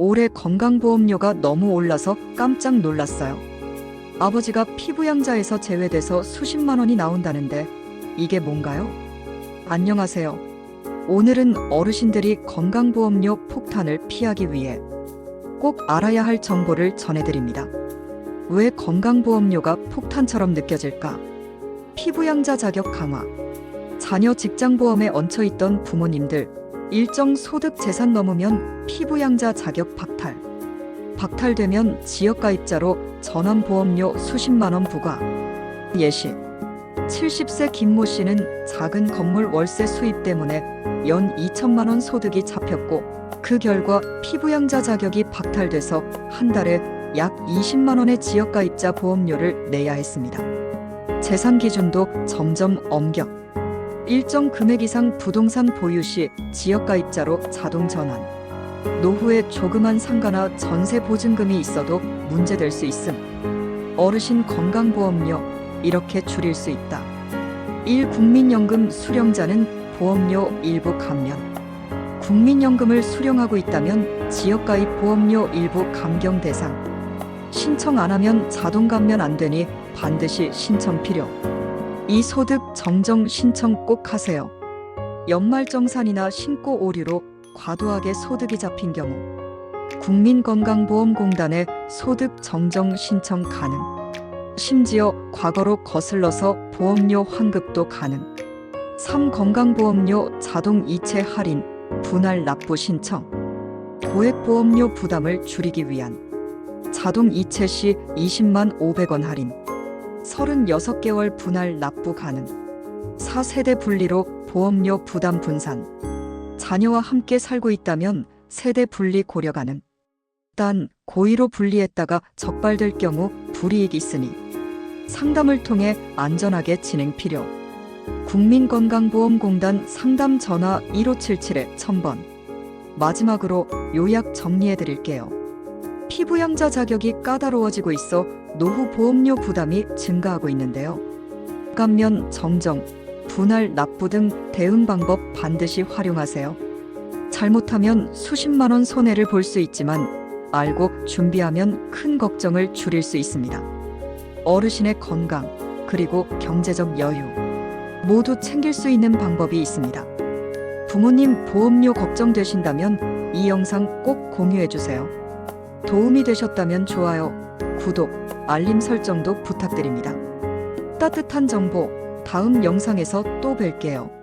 올해 건강보험료가 너무 올라서 깜짝 놀랐어요. 아버지가 피부양자에서 제외돼서 수십만 원이 나온다는데 이게 뭔가요? 안녕하세요. 오늘은 어르신들이 건강보험료 폭탄을 피하기 위해 꼭 알아야 할 정보를 전해드립니다. 왜 건강보험료가 폭탄처럼 느껴질까? 피부양자 자격 강화. 자녀 직장보험에 얹혀있던 부모님들, 일정 소득 재산 넘으면 피부양자 자격 박탈. 박탈되면 지역가입자로 전원보험료 수십만 원 부과. 예시. 70세 김모 씨는 작은 건물 월세 수입 때문에 연 2천만 원 소득이 잡혔고 그 결과 피부양자 자격이 박탈돼서 한 달에 약 20만 원의 지역가입자 보험료를 내야 했습니다. 재산 기준도 점점 엄격. 일정 금액 이상 부동산 보유 시 지역가입자로 자동 전환. 노후에 조그만 상가나 전세 보증금이 있어도 문제될 수 있음. 어르신 건강보험료 이렇게 줄일 수 있다. 1. 국민연금 수령자는 보험료 일부 감면. 국민연금을 수령하고 있다면 지역가입 보험료 일부 감경 대상. 신청 안 하면 자동 감면 안 되니 반드시 신청 필요. 이 소득 정정 신청 꼭 하세요. 연말정산이나 신고 오류로 과도하게 소득이 잡힌 경우 국민건강보험공단에 소득 정정 신청 가능. 심지어 과거로 거슬러서 보험료 환급도 가능. 3. 건강보험료 자동 이체 할인, 분할 납부 신청. 고액보험료 부담을 줄이기 위한 자동 이체 시 20만 500원 할인. 36개월 분할 납부 가능. 4세대 분리로 보험료 부담 분산. 자녀와 함께 살고 있다면 세대 분리 고려 가능. 단 고의로 분리했다가 적발될 경우 불이익이 있으니 상담을 통해 안전하게 진행 필요. 국민건강보험공단 상담 전화 1577-1000번. 마지막으로 요약 정리해 드릴게요. 피부양자 자격이 까다로워지고 있어 노후 보험료 부담이 증가하고 있는데요. 감면 정정, 분할 납부 등 대응 방법 반드시 활용하세요. 잘못하면 수십만 원 손해를 볼 수 있지만 알고 준비하면 큰 걱정을 줄일 수 있습니다. 어르신의 건강, 그리고 경제적 여유 모두 챙길 수 있는 방법이 있습니다. 부모님 보험료 걱정되신다면 이 영상 꼭 공유해 주세요. 도움이 되셨다면 좋아요, 구독, 알림 설정도 부탁드립니다. 따뜻한 정보 다음 영상에서 또 뵐게요.